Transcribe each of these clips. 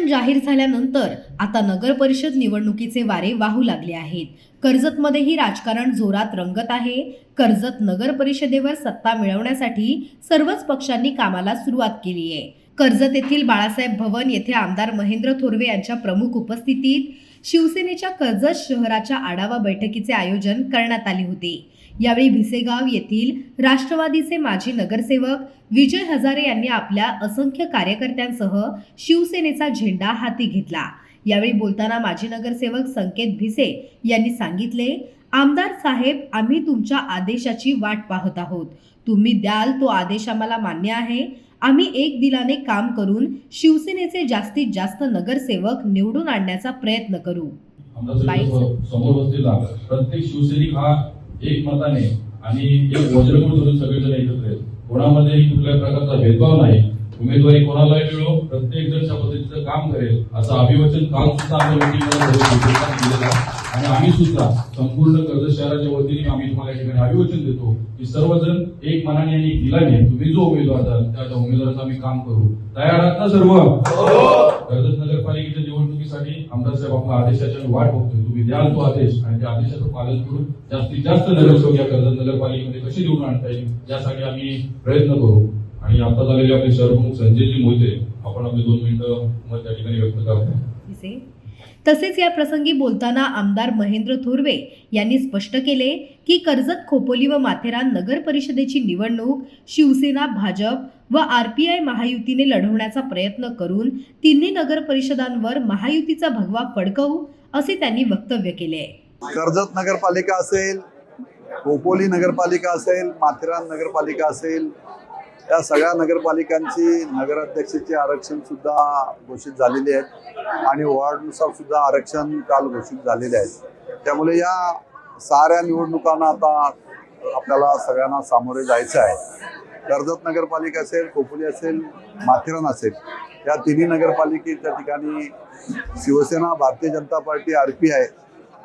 जाहीर झाल्यानंतर आता नगर परिषद निवडणुकीचे वारे वाहू लागले आहेत. कर्जतमध्येही राजकारण जोरात रंगत आहे. कर्जत नगर परिषदेवर सत्ता मिळवण्यासाठी सर्वच पक्षांनी कामाला सुरुवात केली आहे. कर्जत येथील बाळासाहेब भवन येथे आमदार महेंद्र थोरवे यांच्या प्रमुख उपस्थितीत शिवसेनेच्या कर्जत शहराच्या आढावा बैठकीचे आयोजन करण्यात आले होते. यावेळी भिसेगाव येथील राष्ट्रवादीचे माजी नगरसेवक विजय हजारे यांनी आपल्या असंख्य कार्यकर्त्यांसह शिवसेनेचा झेंडा हाती घेतला. यावेळी बोलताना माजी नगरसेवक संकेत भिसे यांनी सांगितले आमदार साहेब आम्ही तुमच्या आदेशाची वाट पाहत आहोत. तुम्ही द्याल तो आदेश आम्हाला मान्य आहे. आम्ही एक दिलाने काम करून शिवसेनेचे जास्तीत जास्त नगरसेवक निवडून आणण्याचा प्रयत्न करू. समोर बसलेला प्रत्येक शिवसैनिक हा एक मताने आणि एक वज्रमूळ धरून सगळेजण एकत्र आहेत. कोणामध्येही कुठल्याही प्रकारचा भेदभाव नाही. उमेदवारी कोणालाही मिळो प्रत्येक जण त्या पद्धतीचं काम करेल असं अभिवचन काल सुद्धा आमच्या आणि आम्ही सुद्धा संपूर्ण कर्ज शहराच्या वतीने आम्ही तुम्हाला या ठिकाणी अभिवचन देतो की सर्वजण एक मनाने आणि दिलाने तुम्ही जो उमेदवार द्याल त्या उमेदवाराचा उमेदवाराचं आम्ही काम करू. तयार आहात ना सर्व? कर्जत नगरपालिकेच्या निवडणुकीसाठी आमदार साहेब आपला आदेशाच्या वाट बघतोय. तुम्ही द्याल तो आदेश आणि त्या आदेशाचं पालन करून जास्तीत जास्त नगरसेवक या कर्जत नगरपालिकेमध्ये कशी निवडून आणता येईल यासाठी आम्ही प्रयत्न करू. आणि आता झालेले आपले शहरप्रमुख संजयजी मोहिते आपण आपले दोन मिनिटं मत त्या ठिकाणी व्यक्त करतो तसेच या प्रसंगी बोलताना आमदार महेंद्र थोरवे यांनी स्पष्ट केले की कर्जत खोपोली व माथेरान नगर परिषदेची निवडणूक शिवसेना भाजप व आर पी आय महायुतीने लढवण्याचा प्रयत्न करून तिन्ही नगर परिषदांवर महायुतीचा भगवा फडकवू असे त्यांनी वक्तव्य केले कर्जत नगरपालिका असेल खोपोली नगरपालिका असेल माथेरान नगरपालिका असेल या सगळ्या नगरपालिकांची नगराध्यक्षाचे आरक्षण सुद्धा घोषित झालेले आहेत आणि वॉर्डनुसार सुद्धा आरक्षण काल घोषित झालेले आहेत. त्यामुळे या साऱ्या निवडणुकांना आता आपल्याला सगळ्यांना सामोरे जायचं आहे. कर्जत नगरपालिका असेल खोपोली असेल माथेरान असेल या तिन्ही नगरपालिकेच्या ठिकाणी Shiv Sena Bharatiya Janata party R P I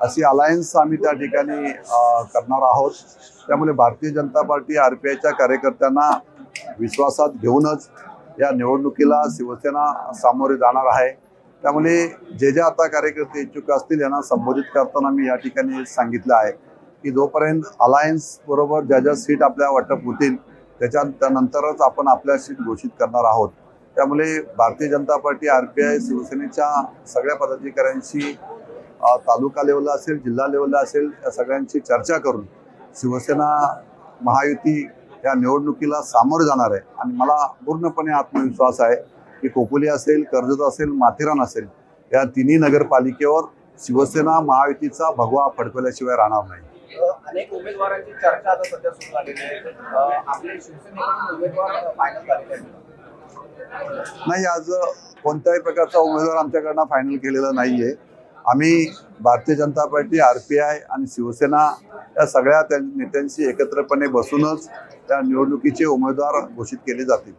अशी अलायन्स आम्ही त्या ठिकाणी करणार आहोत. त्यामुळे Bharatiya Janata party R P आयच्या कार्यकर्त्यांना विश्वासात घेऊनच या निवडणुकीला शिवसेना सामोरे जाणार आहे. त्यामुळे जे जे आता कार्यकर्ते इच्छुक असतील यांना संबोधित करताना मी या ठिकाणी सांगितलं आहे की जोपर्यंत अलायन्स बरोबर ज्या ज्या सीट आपल्या वाटप होतील त्याच्या त्यानंतरच आपण आपल्या सीट घोषित करणार आहोत. त्यामुळे Bharatiya Janata party R P I शिवसेनेच्या सगळ्या पदाधिकाऱ्यांशी तालुका लेवलला असेल जिल्हा लेवलला असेल या सगळ्यांची चर्चा करून शिवसेना महायुती या निवडणुकीला सामोरे जाणार आहे. आणि मला पूर्णपणे आत्मविश्वास आहे की कोपोली असेल कर्जत असेल माथेरान असेल या तिन्ही नगरपालिकेवर शिवसेना महायुतीचा भगवा फडकवल्याशिवाय राहणार नाही. अनेक उमेदवारांची चर्चा आता सध्या सुरू झालेली आहे. अ, आपले शिवसेनेकडून उमेदवार फायनल झालेले आहेत. नाही आज कोणत्याही प्रकारचा उमेदवार आमच्याकडनं फायनल केलेला नाहीये. आम्ही Bharatiya Janata party R P I आणि शिवसेना या सगळ्या त्या नेत्यांशी एकत्रपणे बसूनच त्या निवडणुकीचे उमेदवार घोषित केले जातील.